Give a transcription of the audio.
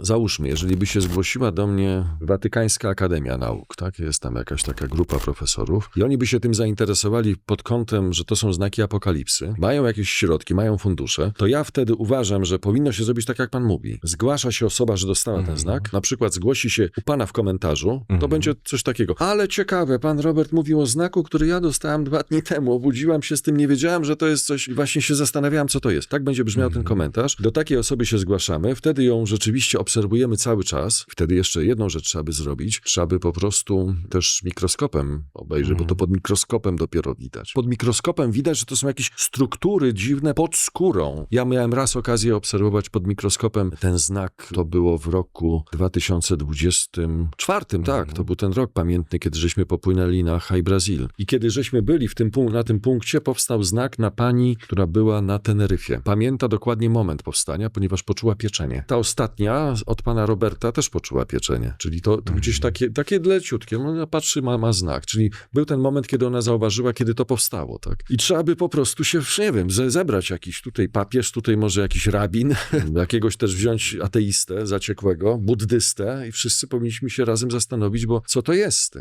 załóżmy, jeżeli by się zgłosiła do mnie Watykańska Akademia Nauk, tak? Jest tam jakaś taka grupa profesorów i oni by się tym zainteresowali pod kątem, że to są znaki apokalipsy, mają jakieś środki, mają fundusze, to ja wtedy uważam, że powinno się zrobić tak, jak pan mówi. Zgłasza się osoba, że dostała ten Mhm. znak, na przykład zgłosi się u pana w komentarzu, to Mhm. będzie coś takiego. Ale ciekawe, pan Robert mówił o znaku, który ja dostałem dwa dni temu. Obudziłam się z tym, nie wiedziałam, że to jest coś i właśnie się zastanawiałam, co to jest. Tak będzie brzmiał Mhm. ten komentarz. Do takiej osoby się zgłaszamy, wtedy ją rzeczywiście obserwujemy cały czas. Wtedy jeszcze jedną rzecz trzeba by zrobić. Trzeba by po prostu też mikroskopem obejrzeć, bo to Mhm. pod mikroskopem dopiero widać. Pod mikroskopem widać, że to są jakieś struktury dziwne pod skórą. Ja miałem raz okazję obserwować pod mikroskopem ten znak. To było w roku 2024, tak. Mhm. To był ten rok pamiętny, kiedy żeśmy popłynęli na High Brazil. I kiedy żeśmy byli w tym, na tym punkcie, powstał znak na pani, która była na Teneryfie. Pamięta dokładnie moment powstania, ponieważ poczuła pieczenie. Ta ostatnia od pana Roberta też poczuła pieczenie. Czyli to, to gdzieś takie, takie leciutkie. No, Ona patrzy, ma, ma znak. Czyli był ten moment, kiedy ona zauważyła, kiedy to powstało, tak? I trzeba by po prostu się, nie wiem, ze, zebrać jakiś tutaj papież, tutaj może jakiś rabin, jakiegoś też wziąć ateistę zaciekłego, buddystę i wszyscy powinniśmy się razem zastanowić, bo co to jest z tym?